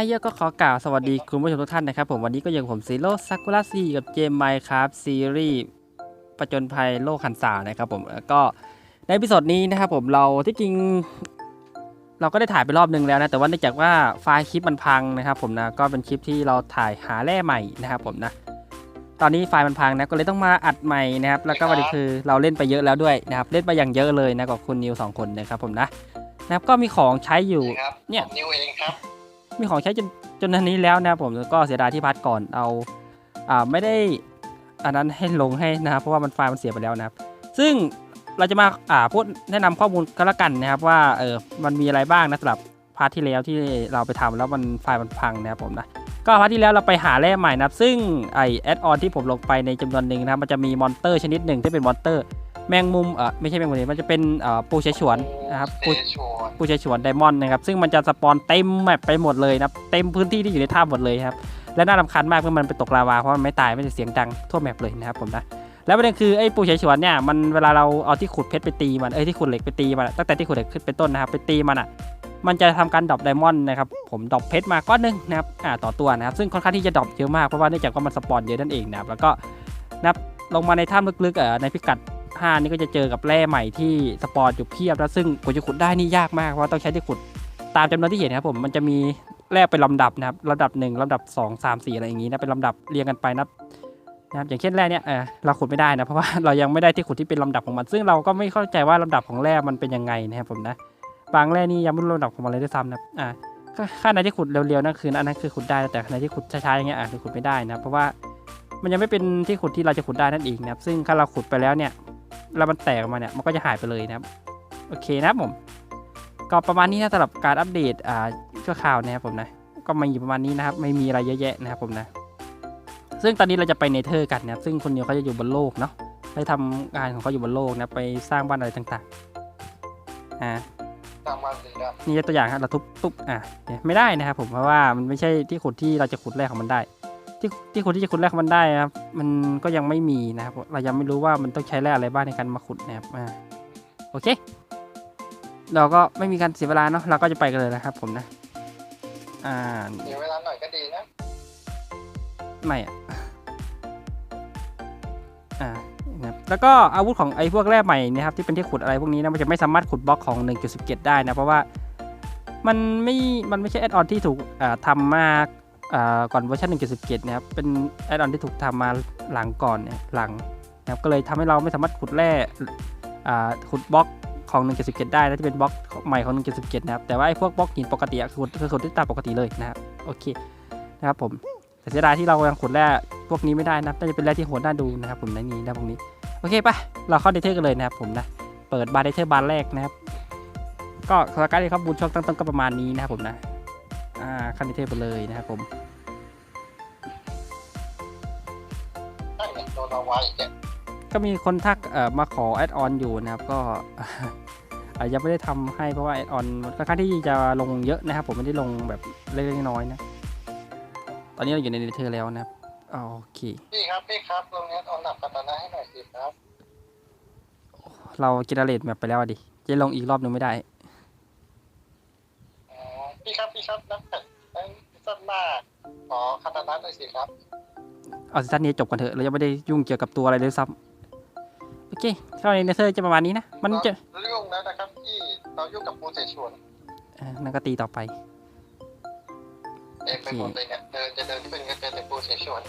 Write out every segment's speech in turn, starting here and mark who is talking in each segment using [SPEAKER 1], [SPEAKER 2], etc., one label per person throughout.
[SPEAKER 1] อ๋อไฮเยอร์ก็ขอกล่าวสวัสดีคุณผู้ชมทุกท่านนะครับผมวันนี้ก็ยังผมซีโร่ซากุระซีกับเกมไมค์ครับซีรีส์ประจนภัยโลกหันษานะครับผมแล้วก็ในพิสดนี้นะครับผมเราที่จริง เราก็ได้ถ่ายไปรอบนึงแล้วนะแต่ว่าเนื่องจากว่าไฟล์คลิปมันพังนะครับผมนะก็เป็นคลิปที่เราถ่ายหาแร่ใหม่นะครับผมนะตอนนี้ไฟล์มันพังนะก็เลยต้องมาอัดใหม่นะครับแล้วก็วันนี้คือเราเล่นไปเยอะแล้วด้วยนะครับเล่นไปอย่างเยอะเลยนะกับคุณนิวสองคนนะครับผมนะนะครับก็มีของใช้อยู่
[SPEAKER 2] ครับ
[SPEAKER 1] เนี่ย
[SPEAKER 2] ผมนิวเองครับ
[SPEAKER 1] มีของใช้จนจนอันนี้แล้วนะครับผมก็เสียดายที่พัดก่อนเอาอ่าไม่ได้อันนั้นให้ลงให้นะครับเพราะว่ามันไฟล์มันเสียไปแล้วนะครับ ซึ่งเราจะมาอ่าพูดแนะนำข้อมูลก็แล้วกันนะครับว่าเออมันมีอะไรบ้างนะสำหรับพาร์ทที่แล้วที่เราไปทำแล้วมันไฟล์มันพังนะครับผมนะก็พาร์ทที่แล้วเราไปหาแร่ใหม่นะครับ ซึ่งไอแอดออนที่ผมลงไปในจำนวนหนึ่งนะมันจะมีมอนเตอร์ชนิดหนึ่งที่เป็นมอนเตอร์ แมงมุมเออไม่ใช่แมงมุมดิมันจะเป็นเอ่อปูเฉฉวนนะครับ
[SPEAKER 2] เซ
[SPEAKER 1] ปู
[SPEAKER 2] ชวน
[SPEAKER 1] ผู้ใช้ฉวนไดมอนด์นะครับซึ่งมันจะสปอนเต็มแมปไปหมดเลยนะครับเต็มพื้นที่ที่อยู่ในถ้ำหมดเลยครับและน่ารำคาญมากเมื่อมันไปตกลาวาเพราะมันไม่ตายไม่ได้เสียงดังทั่วแมปเลยนะครับผมนะแล้วประเด็นคือไอ้ปูใช้ฉวนเนี่ยมันเวลาเราเอาที่ขุดเพชรไปตีมันเอ้ยที่ขุดเหล็กไปตีมันอะตั้งแต่ที่ขุดเหล็กขึ้นเป็นต้นนะครับไปตีมันอะมันจะทำการดรอปไดมอนด์นะครับผมดรอปเพชรมาก้อนหนึงนะครับอ่าต่อตัวนะครับซึ่งค่อนข้างที่จะดรอปเยอะมากเพราะว่าเนื่องจากว่ามันสปอนเยอะนั่นเองนะครับแล้วก็นะครับลงมาในถ้ำลึกๆเอ่อในพิกัด 5 นี่ก็จะเจอกับแร่ใหม่ที่สปอนอยู่เพียบแล้วซึ่งกว่าจะขุดได้นี่ยากมากเพราะว่าต้องใช้ที่ขุดตามจำนวนที่เห็นนะครับผมมันจะมีแร่เป็นลำดับนะครับลำดับ 1ลำดับ 2 3 4 อะไรอย่างงี้นะเป็นลำดับเรียงกันไปนับนะครับอย่างเช่นแร่เนี่ยเออเราขุดไม่ได้นะเพราะว่าเรายังไม่ได้ที่ขุดที่เป็นลำดับของมัน ซึ่งเราก็ไม่เข้าใจว่าลำดับของแร่มันเป็นยังไงนะครับผมนะบางแร่นี่ยังไม่รู้ลำดับของมันเลยด้วยซ้ำนะอ่าก็ค่าในที่ขุดเร็วๆนั่นคืออันนั้นคือขุดได้แต่ในที่ขุดช้าๆอย่างเงี้ยอะคือขุดไม่ได้นะเพราะว่ามันยังไม่เป็นที่ขุดที่เราจะขุดได้นั่นเองนะครับซึ่งถ้าเราขุดไปแล้วเนี่ย แล้วมันแตกออกมาเนี่ยมันก็จะหายไปเลยนะครับ โอเคนะครับผม ก็ประมาณนี้นะสำหรับการอัปเดตอ่าชั่วคราวนะครับผมนะ ก็มาอยู่ประมาณนี้นะครับ ไม่มีอะไรเยอะแยะนะครับผมนะ ซึ่งตอนนี้เราจะไปเนเธอร์กันนะครับซึ่งคนเดียวเขาจะอยู่บนโลกเนาะไปทำงานของเขาอยู่บนโลกนะไปสร้างบ้านอะไรต่างๆอ่า
[SPEAKER 2] ตามวันสีด
[SPEAKER 1] นี่ยกตัวอย่างครับเราทุบตุ๊บอะเนี่ยไม่ได้นะครับผมเพราะว่ามันไม่ใช่ที่ขุดที่เราจะขุดแรกของมันได้ ที่ที่ขุดที่จะขุดแรกของมันได้นะครับมันก็ยังไม่มีนะครับ เรายังไม่รู้ว่ามันต้องใช้แร่อะไรบ้างในการมาขุดนะครับอ่าโอเค เราก็ไม่มีการเสียเวลาเนาะเราก็จะไปกันเลยนะครับ ผมนะ อ่าำ
[SPEAKER 2] เดี๋ยวเวลาหน่อยก็ดีนะ
[SPEAKER 1] ไม่อะอ่านะครับแล้วก็อาวุธของไอ้พวกแร่ใหม่เนะครับที่เป็นที่ขุดอะไรพวกนี้นะมันจะไม่สามารถขุดบล็อกของ 1.17 ได้นะเพราะว่ามันไม่ มันไม่ใช่แอดออนที่ถูกอ่าทำมาอ่า ก่อนเวอร์ชัน1.17นะครับเป็นแอดออนที่ถูกทำมาหลังก่อนเนี่ยหลังนะครับก็เลยทำให้เราไม่สามารถขุดแร่ขุดบล็อกของ1.17ได้นะที่เป็นบล็อกใหม่ของ1.17นะครับแต่ว่าไอ้พวกบล็อกหินปกติอะคือขุดคือขุดได้ตามปกติเลยนะครับโอเคนะครับผมแต่เสียดายที่เรายังขุดแร่พวกนี้ไม่ได้นะน่าจะเป็นแร่ที่โหดน่าดูนะครับผมในนี้นะพวกนี้โอเคปะเราเข้าเดเทอร์กันเลยนะครับผมนะเปิดบาร์เดเทอร์บานแรกนะครับก็สกายเลยครับบูทช่องตั้งต้นก็ประมาณนี้นะครับผมนะ ข้าเดเทอร์ไปเลยนะครับผม
[SPEAKER 2] นั่นเนี่ยโดนเอาไว้อีกเนี่ย
[SPEAKER 1] ก็มีคนทักเอ่อมาขอแอดออนอยู่นะครับก็อะยังไม่ได้ทำให้เพราะว่าแอดออนมันค่อนข้างที่จะลงเยอะนะครับ ผมไม่ได้ลงแบบเล็กๆน้อยๆนะ ตอนนี้เราอยู่ในเดเทอร์แล้วนะครับโอเค
[SPEAKER 2] พี่ครับพี่ครับลงเนี้ยเอาหนับคาตานะให้หน่อยสิครับ
[SPEAKER 1] เรากินอาเลตแบบไปแล้วอะดิจะลงอีกรอบนึงไม่ได้
[SPEAKER 2] อ๋อ พี่ครับพี่ครับนักแข่งไอ้สั้นหน้าขอคาตานะหน่อยสิครับ
[SPEAKER 1] เอาซีซั่นนี้จบกันเถอะเรายังไม่ได้ยุ่งเกี่ยวกับตัวอะไรเลยซ้ำโอเคเข้าในเนเธอร์จะประมาณนี้นะ มันจะ
[SPEAKER 2] เรื่องแล้วนะครับที่เรายุ่งกับปูเสฉวน
[SPEAKER 1] เอ่อนั่นก็ตีต่อไป
[SPEAKER 2] เต็มไปหมดเลยเนี่ยเดินจะเดินที่เป็นก็เจอแต่ปูเสฉวน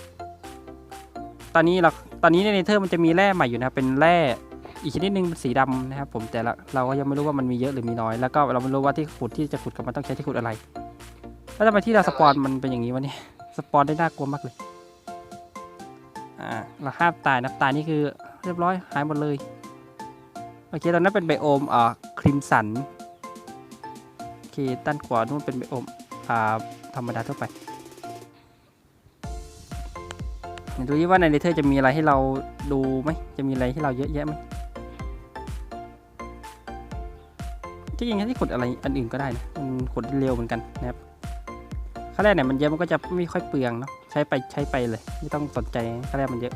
[SPEAKER 1] ตอนนี้เราตอนนี้ในเนเธอร์มันจะมีแร่ใหม่อยู่นะครับเป็นแร่ อีกชนิดหนึ่งเป็นสีดำนะครับ ผมแต่ละเราก็ยังไม่รู้ว่ามันมีเยอะหรือมีน้อย แล้วก็เราไม่รู้ว่าที่ขุดที่จะขุดกับมันต้องใช้ที่ขุดอะไร แล้วทำไมที่เราสปอนมันเป็นอย่างนี้วะเนี่ยสปอนได้น่ากลัวมากเลยอ่าเราห้ามตายนะตายนี่คือเรียบร้อยหายหมดเลยโอเคตอนนั้นเป็นไบโอมอ่าครีมสันโอเคด้านขวานู่นเป็นไบโอมอ่าธรรมดาทั่วไปดี๋ยวดูดิว่าในเนเธอร์จะมีอะไรให้เราดูไหมจะมีอะไรให้เราเยอะแยะไหม ที่จริงๆที่ขุดอะไรอันอื่นก็ได้นะมันขุดได้เร็วเหมือนกันนะครับค่าแรกเนี่ยมันเยอะมันก็จะไม่ค่อยเปลืองเนาะใช้ไปใช้ไปเลย ไม่ต้องสนใจค่าแรกมันเยอะ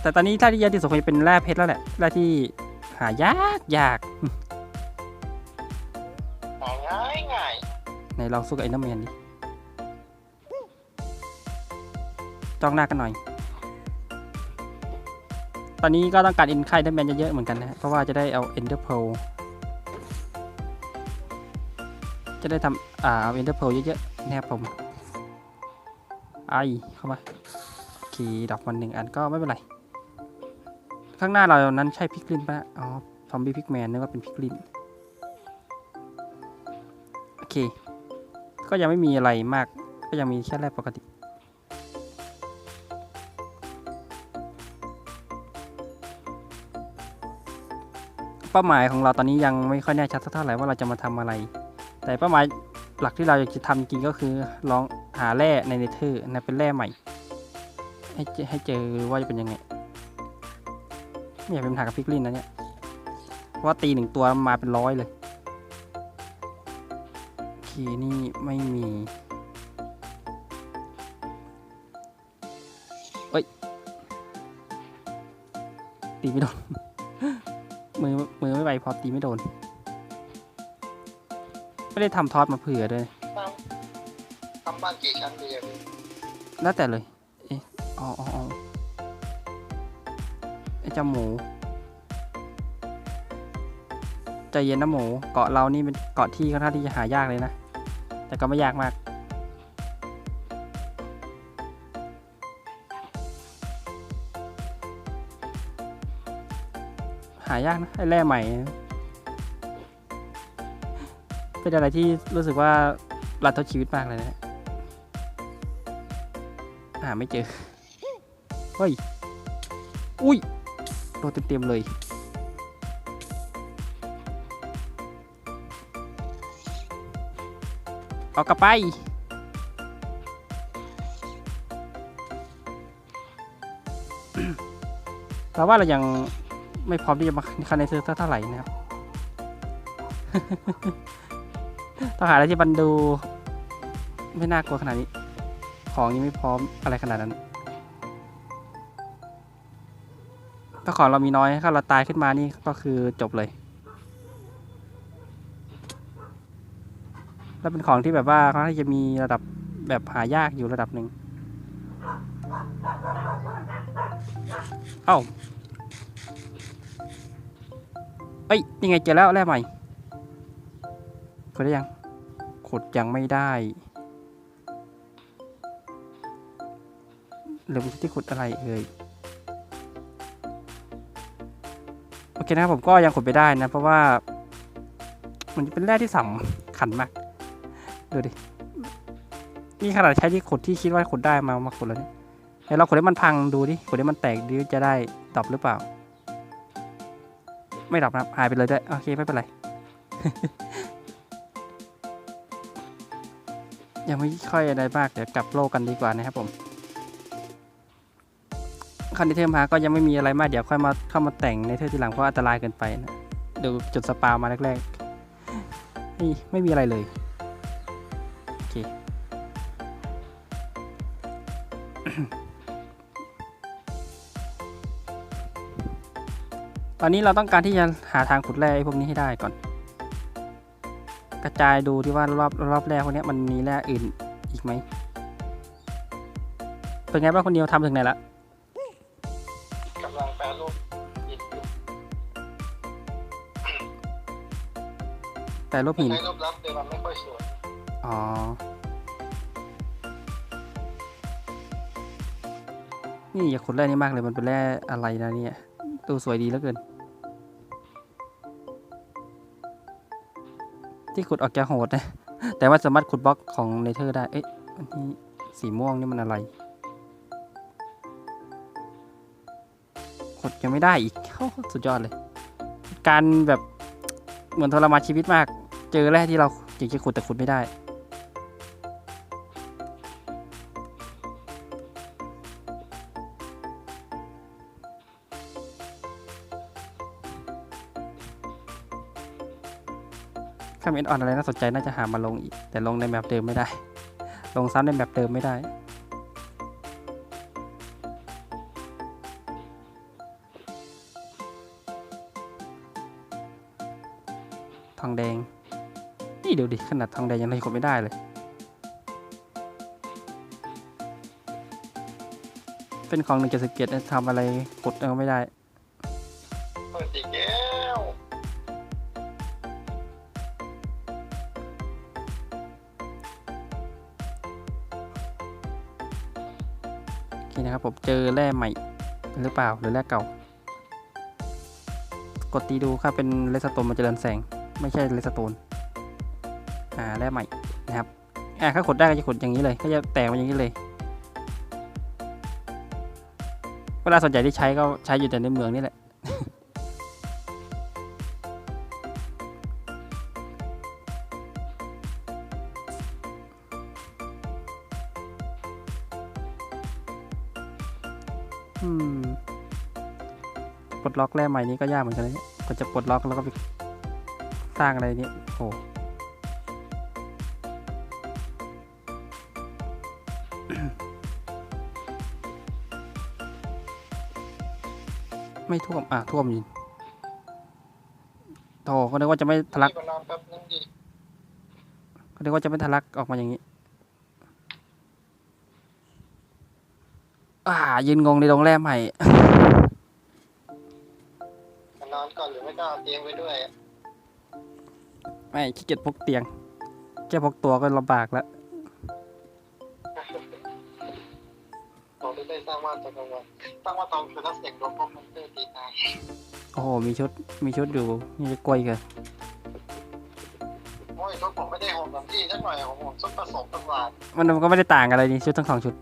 [SPEAKER 1] แต่ตอนนี้ถ้าที่เยอะที่สุดคงจะเป็นแร่เพชรแล้วแหละแร่ที่หายากยาก
[SPEAKER 2] หตายง่ายง่าย
[SPEAKER 1] ไหนลองสู้กับไอ้น้ำแมนดิจ้องหน้ากันหน่อย ตอนนี้ก็ต้องการอินไข่เดอร์แมนเยอะๆเหมือนกันนะเพราะว่าจะได้เอาเอนเดอร์โพลจะได้ทำอ่าเอาเอนเดอร์โพลเยอะๆนะครับผมไอเข้ามาโอเคดอกมันหนึ่งอันก็ไม่เป็นไร ข้างหน้าเรานั้นใช่พิกลินปะอ๋อซอมบี้พิกแมนนึกว่าเป็นพิกลินโอเค ก็ยังไม่มีอะไรมาก ก็ยังมีแค่แรกปกติ เป้าหมายของเราตอนนี้ยังไม่ค่อยแน่ชัดเท่าไหร่ว่าเราจะมาทำอะไร แต่เป้าหมายหลักที่เราอยากจะทำจริงก็คือลองหาแร่ในเนเธอร์นะเป็นแร่ใหม่ ให้เจอให้เจอว่าจะเป็นยังไงไม่อยากเป็นปัญหากับพิกลินนะเนี่ยเพราะว่าตีหนึ่งตัวมาเป็นร้อยเลยโอเคนี่ไม่มีเอ้ยตีไม่โดน มือมือไม่ไหวพอตีไม่โดน ไม่ได้ทำทอดมาเผื่อด้วย
[SPEAKER 2] ทำบ้านกี่ชั้นดีอะพี่
[SPEAKER 1] แล้วแต่เลย เอ๊ะอ๋ออ๋ออ๋อไอ้เจ้าหมูใจเย็นนะหมู เกาะเรานี่เป็นเกาะที่ค่อนข้างที่จะหายากเลยนะ แต่ก็ไม่ยากมากายากนะไอ้แร่ใหม่ เป็นอะไรที่รู้สึกว่ารัดท่าชีวิตมากเลยนะหาไม่เจอ เฮ้ย อุ้ยโดนเต็มๆเลย เอากลับไปแต่ว่าเรายัง ไม่พร้อมที่จะมาคันในเซอร์เท่าไหร่นะครับต้องหาอะไรที่มันดู ไม่น่ากลัวขนาดนี้ ของยังไม่พร้อมอะไรขนาดนั้นถ้าของเรามีน้อยถ้าเราตายขึ้นมานี่ก็คือจบเลย แล้วเป็นของที่แบบว่าเขาจะมีระดับแบบหายากอยู่ระดับหนึ่งเอ้า เอ้ยยังไงเจอแล้วแร่ใหม่ขุดได้ยังขุดยังไม่ได้หรือมที่ขุดอะไรเอ่ยโอเคนะครับผมก็ยังขุดไปได้นะ เพราะว่า มันเป็นแร่ที่สำคัญมากดูดินี่ขนาดใช้ที่ขุดที่คิดว่าขุดได้มามาขุดแล้วเนี่ยเดี๋ยวเราขุดให้มันพังดูดิขุดให้มันแตกดิจะได้ดอปหรือเปล่า ไม่ดรอปนะครับหายไปเลยได้โอเคไม่เป็นไร ยังไม่ค่อยอะไรมากเดี๋ยวกลับโลกกันดีกว่านะครับผมคันที่เทมมาก็ยังไม่มีอะไรมากเดี๋ยวค่อยมาเข้ามาแต่งในเทอร์ทีหลังเพราะอันตรายเกินไปนะดูจุดสปามาแรกๆนี่ไม่มีอะไรเลยโอเค อนนี้เราต้องการที่จะหาทางขุดแร่ไอ้พวกนี้ให้ได้ก่อน กระจายดูที่ว่ารอบรอบแร่พวกเนี้ยมันมีแร่อื่นอีกไหมเป็นไงบ้างคนเดียวทำถึงไหนละ
[SPEAKER 2] กำลังแปรรูปอิฐอยู่
[SPEAKER 1] แต่รูปหิน
[SPEAKER 2] ใช้รูปลับแต่มันไม่ค่อยสวย
[SPEAKER 1] อ๋อนี่อย่าขุดแร่นี่มากเลยมันเป็นแร่อะไรนะเนี่ยดูสวยดีเหลือเกิน ที่ขุดออกจะโหดนะ แต่ว่าสามารถขุดบล็อกของเนเธอร์ได้ เอ๊ะอันนี้สีม่วงนี่มันอะไร ขุดยังไม่ได้อีกเข้าสุดยอดเลย การแบบเหมือนทรมานชีวิตมาก เจอแร่ที่เราอยากจะขุดแต่ขุดไม่ได้ ถ้าเมนออนอะไรน่าสนใจน่าจะหามาลงอีก แต่ลงในแบบเดิมไม่ได้ ลงซ้ำในแบบเดิมไม่ได้ ทองแดง นี่ดูดิ ขนาดทองแดงยังเลยกดไม่ได้เลย เป็นของหนึ่งเจ็ดสิบเจ็ดทำอะไรกดเอาไม่ได้
[SPEAKER 2] แร่
[SPEAKER 1] ใหม่หรือเปล่าหรือแร่เก่า กดตีดูครับเป็นเลสโตนมันจะเรือนแสง ไม่ใช่เลสโตนอ่าแร่ใหม่นะครับอ่าถ้าขดได้ก็จะขดอย่างนี้เลยก็จะแตกมาอย่างนี้เลย เวลาสนใจที่ใช้ก็ใช้อยู่แต่ในเมืองนี่แหละ ดล็อกแร่ใหม่นี้ก็ยากเหมือนกันนะเนี่ยก็จะปลดล็อกแล้วก็ไปสร้างอะไรเนี่ยโอ้ไม่ท่วม อะ ท่วมอยู่โธ่ก็นึกว่าจะไม่ทะลัก
[SPEAKER 2] พี่มานอนแป๊บนึงดิ
[SPEAKER 1] ก็นึกว่าจะไม่ทะลักออกมาอย่างนี้ อ่า ยืนงงในโรงแรมใหม่
[SPEAKER 2] ม เอาเตียงไปด้วย
[SPEAKER 1] ไม่ขี้เกียจพกเตียง แค่พกตัวก็ลำบากแล้ว
[SPEAKER 2] ผมไม่ได้สร้างบ้านตอนกลางวันสร้างบ้านตอนคือถ้าเสียงรถพวกมันเตอร์ตีตาย
[SPEAKER 1] โอ้โหมีชุดมีชุดอยู่นี่จะกล้วยกัน
[SPEAKER 2] โอ้ยรถผมไม่ได้หอมแบบที่สักหน่อยของผมซุปผสมตลาด
[SPEAKER 1] มันมันก็ไม่ได้ต่างอะไรนี่ชุดทั้งสองชุด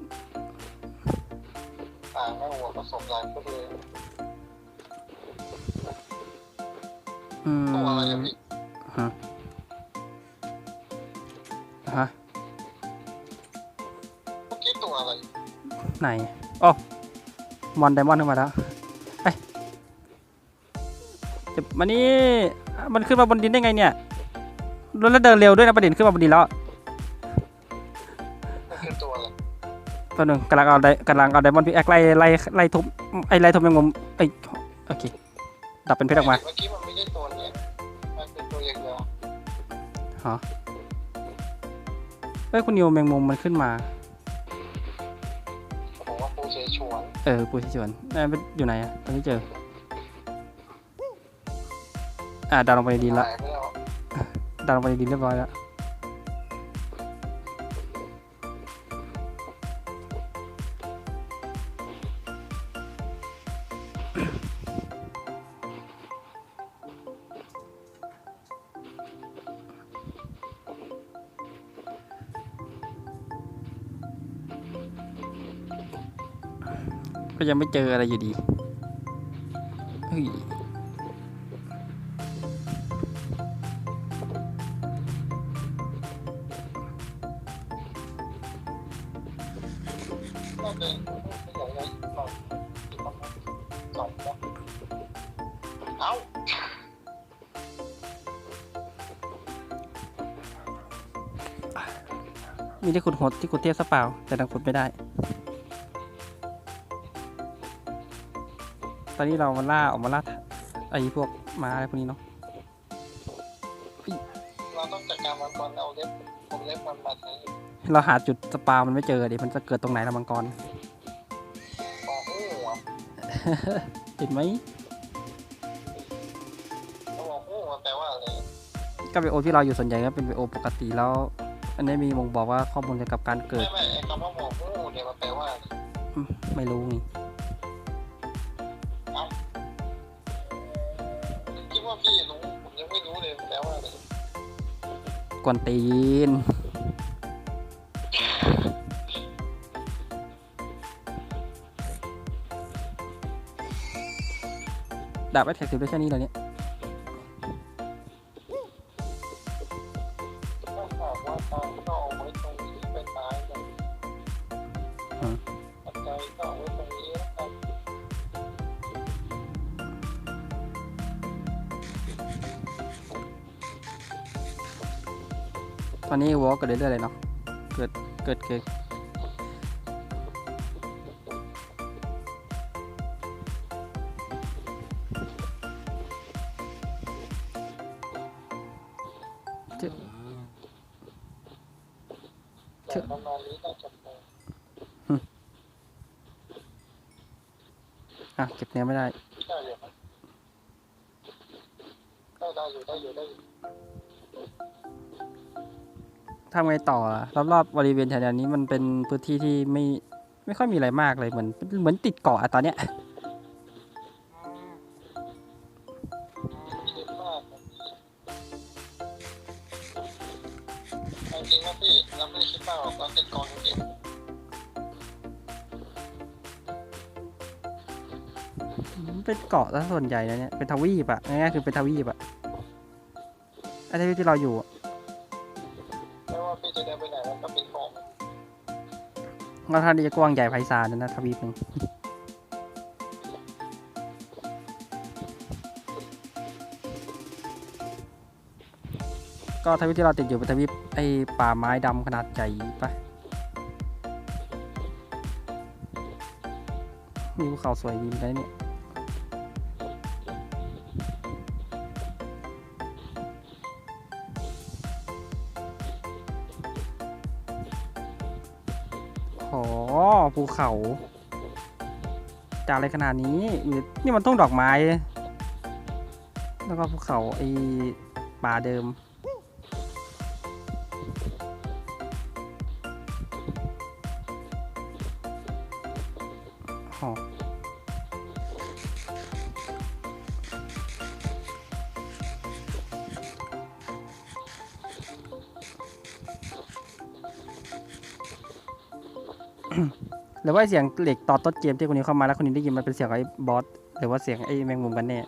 [SPEAKER 1] อืม
[SPEAKER 2] ตัวอะไรอะพี่
[SPEAKER 1] ฮะฮะ
[SPEAKER 2] เมื่อกี้ตัวอะไร
[SPEAKER 1] ไหนโอ้มอนไดมอนด์ขึ้นมาแล้วไปจะมานี่มันขึ้นมาบนดินได้ไงเนี่ยแล้วเดินเร็วด้วยนะประเด็นขึ้นมาบนดินแล้ว
[SPEAKER 2] มันคือตัวอะไร
[SPEAKER 1] ตอนหนึ่งกำลังเอาไดกำลังเอาไดมอนด์พิกแอคไล่ไล่ไล่ทุบไอ้ไล่ทุบยังงมไอ้ยโอเคดับเป็นเพชรออกมา
[SPEAKER 2] เมื่อกี้มันไม่ใช่ตัว เอ้ย
[SPEAKER 1] คุณนิวแมงมุมมันขึ้นมา
[SPEAKER 2] ผมว่าปูเฉยชวน
[SPEAKER 1] เออปูชิชวนนั่นเป็นอยู่ไหนอะตอนนี้เจอ อ่าดาวลงไปในดินละ
[SPEAKER 2] หายไปแล้ว
[SPEAKER 1] ดาวลงไปในดินเรียบร้อยแล้ว ก็ยังไม่เจออะไรอยู่ดี เฮ้ย
[SPEAKER 2] น่าจะไม่ใหญ่เลยสองสองสองเอ้า
[SPEAKER 1] มีที่ขุดหดที่ขุดเทียบซะเปล่า แต่ดังขุดไม่ได้ อนนี้เรามาล่าออกมาล่าไอ้พวกม้าอะไรพวกนี้เนาะ
[SPEAKER 2] เราต้องจัดการมันก่อนเอาเล็บผมเล็บมันมาใช้
[SPEAKER 1] เราหาจุดสปามันไม่เจอดิมันจะเกิดตรงไหนละมังกร
[SPEAKER 2] ปอหูหัว
[SPEAKER 1] เห็นไหม
[SPEAKER 2] เขาบอกหูหัวแปลว่าอะไร
[SPEAKER 1] ก็เป็นโอที่เราอยู่ส่วนใหญ่ก็เป็นโอปกติแล้ว อันนี้มีบ่งบอกว่าข้อมูลเกี่ยวกับการเกิ
[SPEAKER 2] ไม่
[SPEAKER 1] ด
[SPEAKER 2] ไม่ไอ้คำว่าบอกหูเนี่ยมันแปลว่าอะไร
[SPEAKER 1] อืมไม่รู้นี่
[SPEAKER 2] คิ
[SPEAKER 1] กวนตีน ดาบไอแท็กสิบได้แค่นี้เรา
[SPEAKER 2] เนี่ย ล้
[SPEAKER 1] อกิดเรื่อยๆเลยเนาะ เกิด เกิด เกิดเจอ
[SPEAKER 2] แต่ประมาณนี้น่าจะพอ
[SPEAKER 1] อะเก็บเนื้อไม่ได้
[SPEAKER 2] ได้ ได้อยู่ได้อยู่ได้อยู่
[SPEAKER 1] ทำไงต่ออะรอบๆบริเวณแถวนี้มันเป็นพื้นที่ที่ไม่ไม่ค่อยมีอะไรมากเลยเหมือนเหมือนติดเกาะอะตอนเนี้ย
[SPEAKER 2] เอาจริงนะพี่เราไม่ได้คิดมาเราติดกองจริง
[SPEAKER 1] เป็นเกาะซะส่วนใหญ่แล้วเนี่ยเป็นทวีปอะง่ายๆคือเป็นทวีปอะไอ้ทวีปที่เราอยู่
[SPEAKER 2] เรา
[SPEAKER 1] ทานจะกว้างใหญ่ไพศาลนะนะทวีปหนึ่งก็ทวีปที่เราติดอยู่เป็นทวีปไอ้ป่าไม้ดำขนาดใหญ่ปะมีภูเขาสวยดีเหมือนกันเนี่ย ภูเขาจากอะไรขนาดนี้นี่มันต้องดอกไม้ แล้วก็ภูเขาไอ้ป่าเดิมโรือว่าเสียงเหล็กต่อต้นเกมที่คนนี้เข้ามาแล้วคนนี้ได้ยินมันเป็นเสียงไอ้บอสหรือว่าเสียงไอ้แมงมุมกันแน่